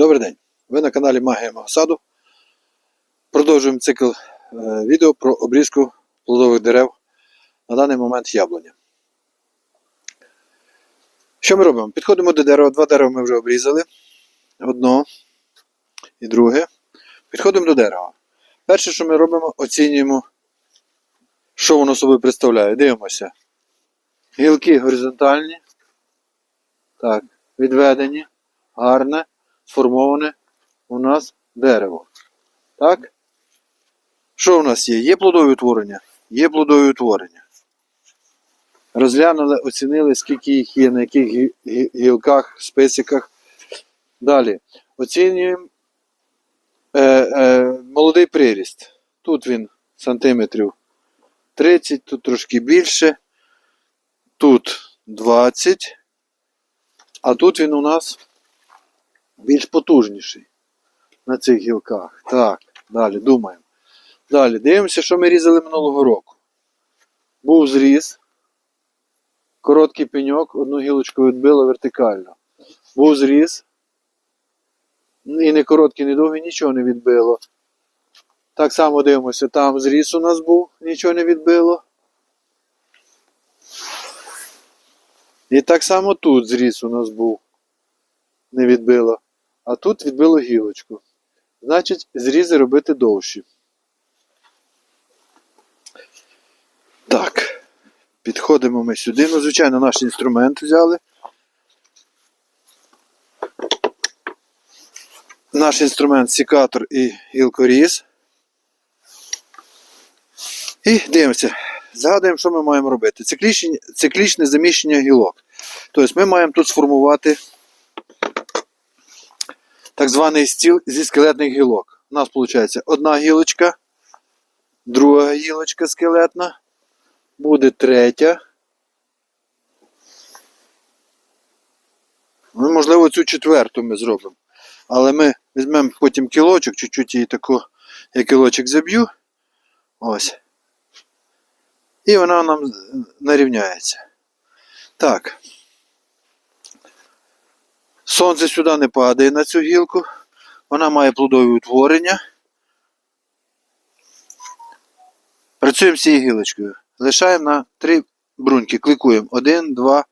Добрий день! Ви на каналі Магія мого саду. Продовжуємо цикл е, відео про обрізку плодових дерев на даний момент яблуня. Що ми робимо? Підходимо до дерева. Два дерева ми вже обрізали. Одно і друге. Підходимо до дерева. Перше, що ми робимо, оцінюємо, що воно собою представляє. Дивимося. Гілки горизонтальні. Так, відведені, гарне, сформоване у нас дерево. Так? Що у нас є? Є плодові утворення? Є плодові утворення. Розглянули, оцінили, скільки їх є, на яких гі- гі- гілках, списиках. Далі. Оцінюємо е, е, молодий приріст. Тут він сантиметрів 30, тут трошки більше. Тут 20. А тут він у нас більш потужніший на цих гілках. Так, далі думаємо. Далі дивимося, що ми різали минулого року. Був зріз, короткий пеньок, одну гілочку відбило вертикально. Був зріз. І не короткий, не довгий, нічого не відбило. Так само дивимося, там зріз у нас був, нічого не відбило. І так само тут зріз у нас був, не відбило. А тут відбило гілочку. Значить, зрізи робити довші. Так. Підходимо ми сюди. Ну, звичайно, наш інструмент взяли. Наш інструмент секатор і гілкоріз. І дивимося. Згадуємо, що ми маємо робити. Циклічне, циклічне заміщення гілок. Тобто ми маємо тут сформувати так званий стіл зі скелетних гілок. У нас виходить одна гілочка, друга гілочка скелетна, буде третя. Ну, можливо, цю четверту ми зробимо. Але ми візьмемо потім кілочок, чуть-чуть її таку, я кілочок заб'ю. Ось. І вона нам нарівняється. Так. Сонце сюди не падає на цю гілку. Вона має плодові утворення. Працюємо з цією гілочкою. Лишаємо на три бруньки. Кликуємо. Один, два.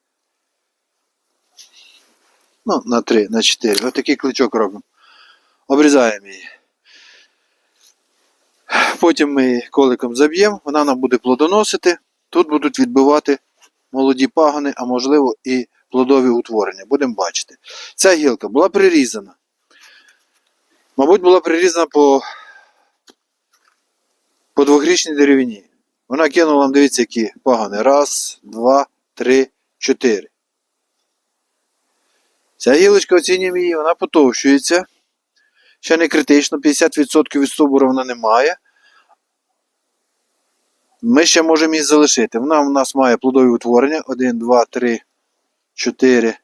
Ну, на три, на чотири. Ось такий кличок робимо. Обрізаємо її. Потім ми її коликом заб'ємо, вона нам буде плодоносити. Тут будуть відбивати молоді пагони, а можливо і плодові утворення. Будемо бачити. Ця гілка була прирізана. Мабуть, була прирізана по, по двохрічній деревині. Вона кинула нам, дивіться, які пагони. Раз, два, три, чотири. Ця гілочка оцінюємо її, вона потовщується. Ще не критично, 50% від стовбура вона не має. Ми ще можемо її залишити. Вона у нас має плодові утворення. 1, 2, 3, 4,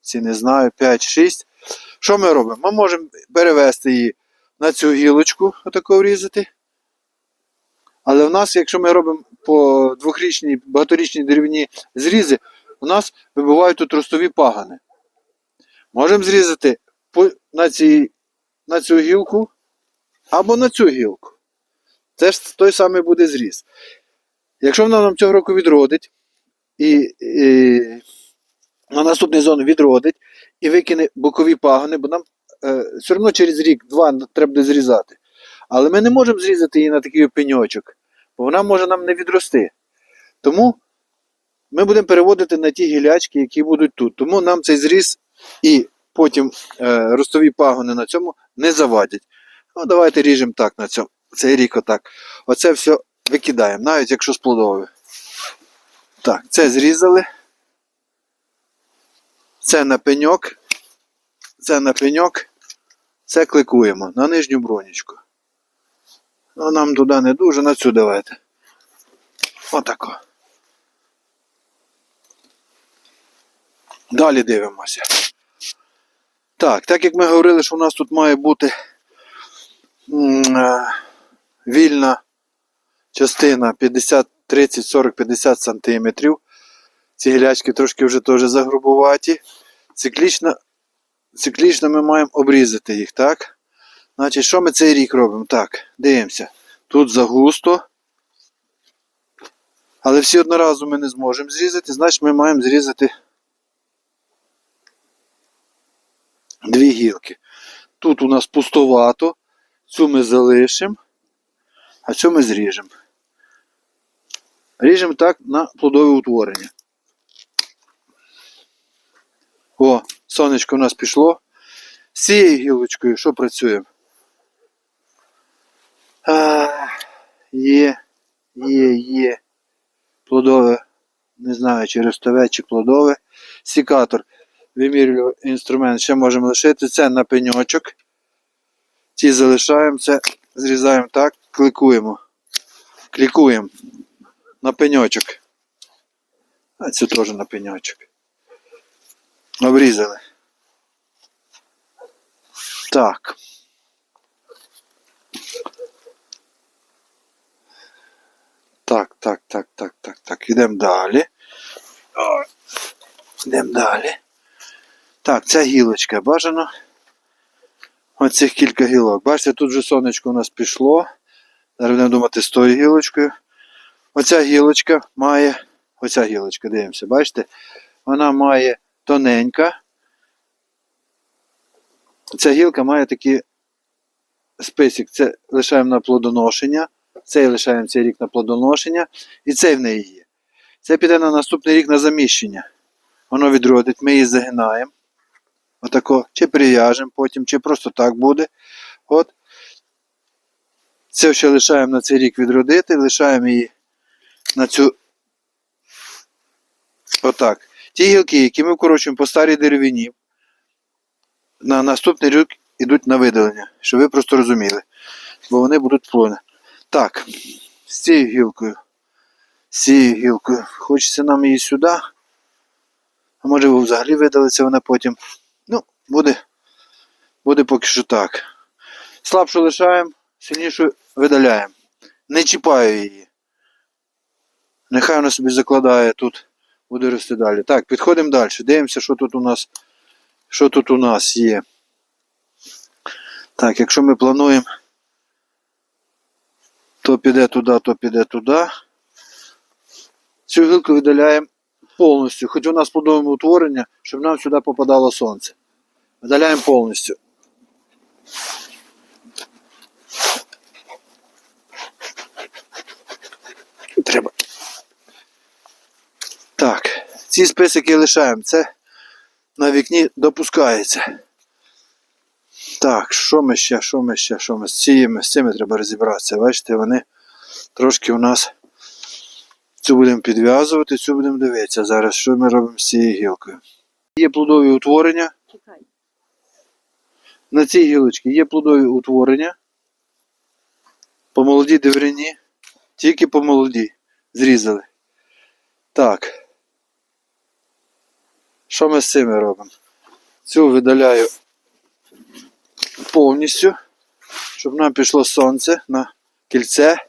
ці не знаю, 5, 6. Що ми робимо? Ми можемо перевести її на цю гілочку, отако врізати. Але в нас, якщо ми робимо по двохрічній, багаторічній деревні зрізи, у нас вибувають тут ростові пагани. Можемо зрізати на, цій, на цю гілку або на цю гілку. Це ж той самий буде зріз. Якщо вона нам цього року відродить, і, і на наступний зону відродить і викине бокові пагони, бо нам е, все одно через рік-два треба буде зрізати. Але ми не можемо зрізати її на такий пеньочок, бо вона може нам не відрости. Тому ми будемо переводити на ті гілячки, які будуть тут. Тому нам цей зріз і потім е, ростові пагони на цьому не завадять. Ну, давайте ріжемо так на цьому. Цей рік отак. Оце все викидаємо, навіть якщо з плодове. Так, це зрізали. Це на пеньок. Це на пеньок. Це кликуємо на нижню бронічку. Ну, нам туди не дуже, на цю давайте. Отако. Далі дивимося. Так, так як ми говорили, що у нас тут має бути е, вільна частина 50, 30, 40, 50 сантиметрів. Ці гілячки трошки вже теж загрубуваті. Циклічна циклічно ми маємо обрізати їх, так? Значить, що ми цей рік робимо? Так, дивимося. Тут загусто. Але всі одноразово ми не зможемо зрізати, значить ми маємо зрізати дві гілки. Тут у нас пустовато, цю ми залишимо, а цю ми зріжемо. Ріжемо так на плодове утворення. О, сонечко у нас пішло. З цією гілочкою що працюємо? А, є, є, є. Плодове, не знаю, чи ростове, чи плодове. Сікатор. Вимірювальний інструмент ще можемо лишити. Це на пеньочок. Ці залишаємо, це зрізаємо так, кликуємо. Клікуємо на пеньочок. А це теж на пеньочок. Обрізали. Так. Так, так, так, так, так, так. Ідемо далі. Йдемо далі. Так, ця гілочка бажано. Оцих кілька гілок. Бачите, тут вже сонечко у нас пішло. Зараз будемо думати з тою гілочкою. Оця гілочка має. Оця гілочка, дивимося, бачите? Вона має тоненька. Ця гілка має такий список. Це лишаємо на плодоношення. Цей лишаємо цей рік на плодоношення. І цей в неї є. Це піде на наступний рік на заміщення. Воно відродить, ми її загинаємо. Отако, чи прив'яжемо потім, чи просто так буде. От. Це ще лишаємо на цей рік відродити, лишаємо її на цю. Отак. Ті гілки, які ми вкорочуємо по старій деревині, на наступний рік йдуть на видалення, щоб ви просто розуміли. Бо вони будуть плони. Так, з цією гілкою. З цією гілкою. Хочеться нам її сюди. А може взагалі видалиться вона потім. Ну, буде. Буде поки що так. Слабшу лишаємо, сильнішу видаляємо. Не чіпаю її. Нехай вона собі закладає тут, буде рости далі. Так, підходимо далі. Дивимося, що тут у нас, що тут у нас є. Так, якщо ми плануємо, то піде туди, то піде туди. Цю гілку видаляємо повністю, хоч у нас плодове утворення, щоб нам сюди попадало сонце. Видаляємо повністю. Треба. Так, ці списики лишаємо. Це на вікні допускається. Так, що ми ще, що ми ще, що ми з цими, з цими треба розібратися. Бачите, вони трошки у нас. Цю будемо підв'язувати, цю будемо дивитися зараз, що ми робимо з цією гілкою. Є плодові утворення. На цій гілочці є плодові утворення. По молодій диврині. Тільки по молоді. Зрізали. Так. Що ми з цими робимо? Цю видаляю повністю, щоб нам пішло сонце на кільце.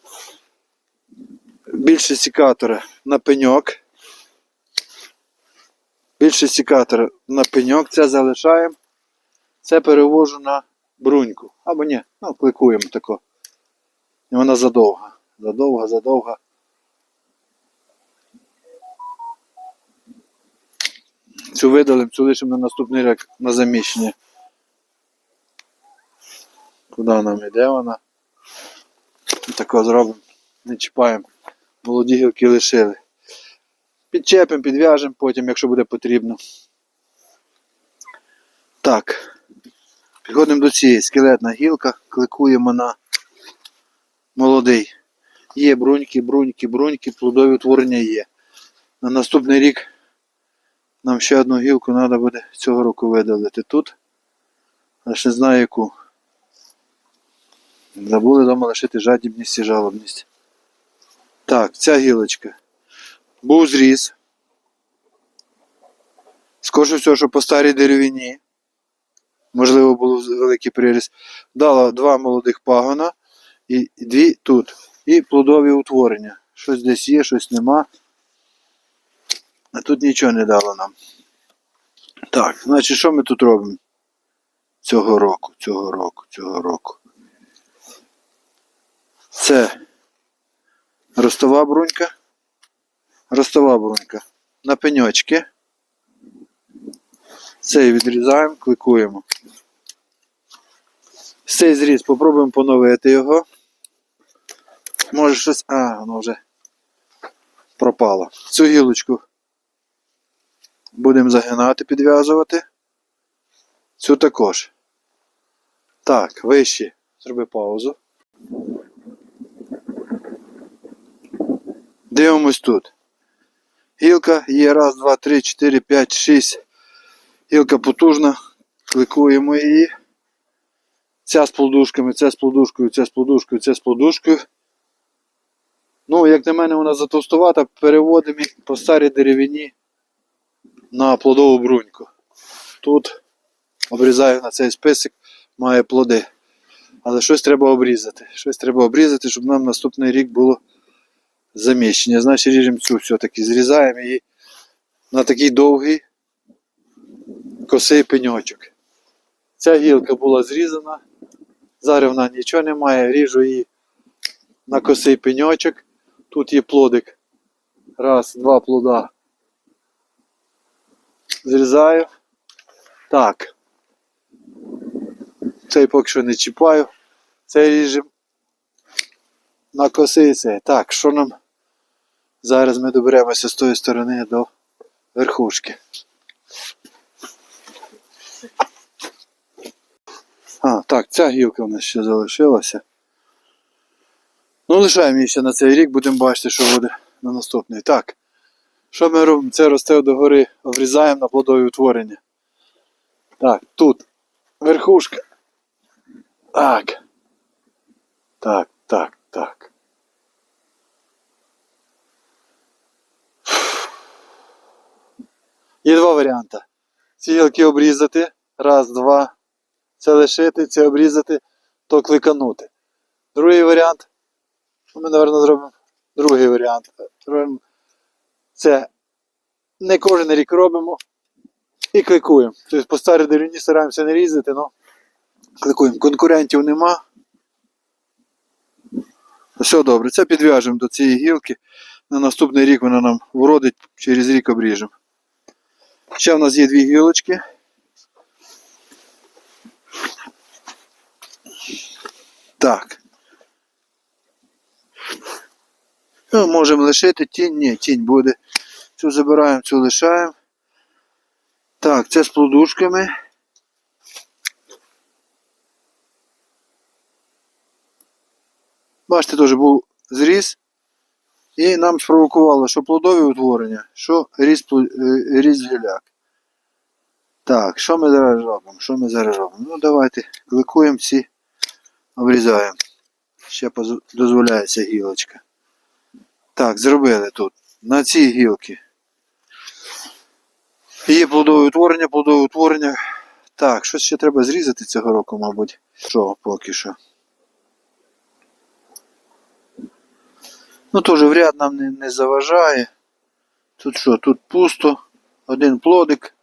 Більше сікатора на пеньок. Більше сікатора на пеньок. Це залишаємо. Це перевожу на бруньку. Або ні, ну, кликуємо тако. І вона задовга. Задовга, задовга. Цю видалимо, цю лишимо на наступний рік на заміщення. Куди нам іде вона? Тако зробимо. Не чіпаємо. Молоді гілки лишили. Підчепимо, підв'яжемо потім, якщо буде потрібно. Так. Підходимо до цієї скелетна гілка, кликуємо на молодий. Є бруньки, бруньки, бруньки, плодові утворення є. На наступний рік нам ще одну гілку треба буде цього року видалити тут. Але ж не знаю яку. Забули вдома лишити жадібність і жалобність. Так, ця гілочка. Був зріз. Скорше всього, що по старій деревині. Можливо, був великий приріст. Дала два молодих пагона і дві тут. І плодові утворення. Щось десь є, щось нема. А тут нічого не дало нам. Так, значить, що ми тут робимо? цього року, цього року, цього року. Це ростова брунька. Ростова брунька. На пеньочки. Цей відрізаємо, кликуємо. Цей зріз попробуємо поновити його. Може щось. А, воно вже пропало. Цю гілочку будемо загинати, підв'язувати. Цю також. Так, вище. Зроби паузу. Дивимось тут. Гілка є раз, два, три, чотири, п'ять, шість. Гілка потужна. Кликуємо її. Ця з плодушками, ця з плодушкою, ця з плодушкою, ця з плодушкою. Ну, як на мене, вона затовстувата, переводимо їх по старій деревині на плодову бруньку. Тут обрізаю на цей список, має плоди. Але щось треба обрізати. Щось треба обрізати, щоб нам наступний рік було заміщення. Значить, ріжемо цю все-таки, зрізаємо її на такий довгий косий пеньочок. Ця гілка була зрізана. Зараз вона нічого не має, ріжу її на косий пеньочок. Тут є плодик. Раз, два плода. Зрізаю. Так. Цей поки що не чіпаю. Цей ріжемо на косий цей. Так, що нам? Зараз ми доберемося з тої сторони до верхушки. А, так, ця гілка в нас ще залишилася. Ну, лишаємо її ще на цей рік, будемо бачити, що буде на наступний. Так. Що ми робимо? Це росте догори, обрізаємо на плодові утворення. Так, тут верхушка. Так. Так, так, так. Є два варіанти. Ці гілки обрізати. Раз, два. Це лишити, це обрізати, то кликанути. Другий варіант. Ми, мабуть, зробимо другий варіант. Це не кожен рік робимо і кликуємо. Тобто по старій деревні стараємося не різати, але кликуємо. Конкурентів нема. Все добре, це підв'яжемо до цієї гілки. На наступний рік вона нам вродить, через рік обріжемо. Ще в нас є дві гілочки. Так. Ну, можемо лишити тінь, ні, тінь буде. Цю забираємо, цю лишаємо. Так, це з плодушками. Бачите, теж був зріз. І нам спровокувало, що плодові утворення, що різ, е, різ гіляк. Так, що ми зараз робимо? Що ми зараз робимо? Ну, давайте кликуємо ці, обрізаємо. Ще дозволяється гілочка. Так, зробили тут. На цій гілки. Є плодове утворення, плодове утворення. Так, щось ще треба зрізати цього року, мабуть. Що поки що. Ну, теж в ряд нам не, не заважає. Тут що, тут пусто, один плодик.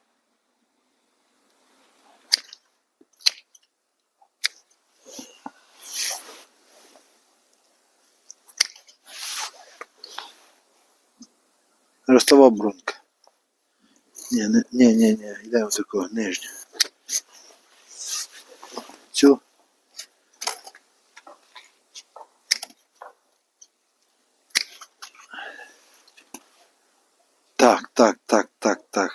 Ростова брунька. Ні, не, ні, ні, ні, йдемо такого нижню. Цю. Так, так, так, так, так.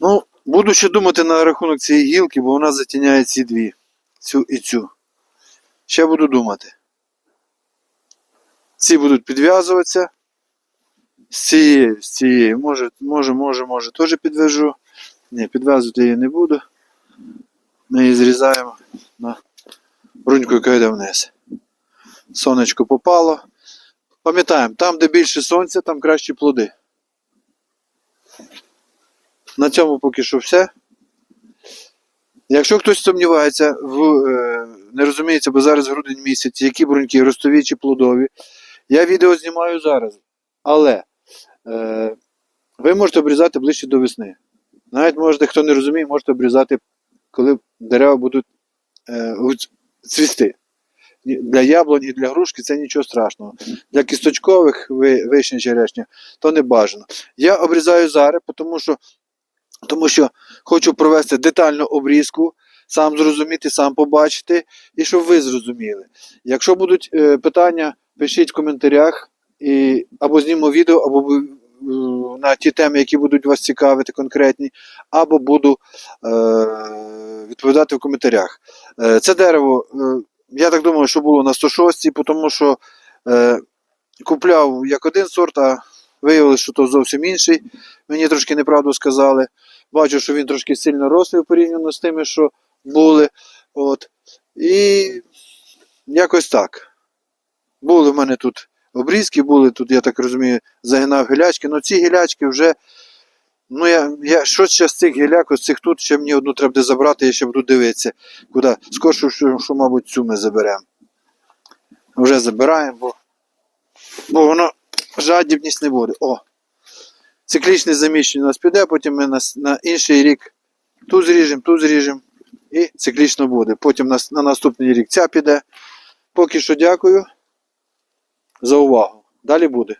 Ну, буду ще думати на рахунок цієї гілки, бо вона затіняє ці дві. Цю і цю. Ще буду думати. Ці будуть підв'язуватися. З цієї, з цієї. Може, може, може, може, теж підв'яжу. Ні, підв'язувати її не буду. Ми її зрізаємо на бруньку, яка йде вниз. Сонечко попало. Пам'ятаємо, там, де більше сонця, там кращі плоди. На цьому поки що все. Якщо хтось сумнівається, в, е, не розуміється, бо зараз грудень місяць, які бруньки, ростові чи плодові, я відео знімаю зараз. Але ви можете обрізати ближче до весни. Навіть можете, хто не розуміє, можете обрізати, коли дерева будуть е, цвісти. Для яблунь і для грушки це нічого страшного. Для кісточкових ви- черешня то не бажано. Я обрізаю зараз, тому що, тому що хочу провести детальну обрізку, сам зрозуміти, сам побачити, і щоб ви зрозуміли. Якщо будуть е, питання, пишіть в коментарях, і, або зніму відео, або е, на ті теми, які будуть вас цікавити, конкретні, або буду е, відповідати в коментарях. Е, це дерево, е, я так думаю, що було на 106, тому що е, купляв як один сорт, а виявилося, що то зовсім інший. Мені трошки неправду сказали. Бачу, що він трошки сильно рослий порівняно з тими, що були. От. І якось так. Були в мене тут обрізки, були тут, я так розумію, загинав гілячки. Ну ці гілячки вже. Ну, я, я що ще з цих гіляк, ось цих тут ще мені одну треба забрати, я ще буду дивитися, куди. Скорше, що, що, мабуть, цю ми заберемо. Вже забираємо, бо, бо воно жадібність не буде. О! Циклічне заміщення у нас піде, потім ми на, на інший рік ту зріжемо, ту зріжемо і циклічно буде. Потім на, на наступний рік ця піде. Поки що дякую за увагу. Далі буде.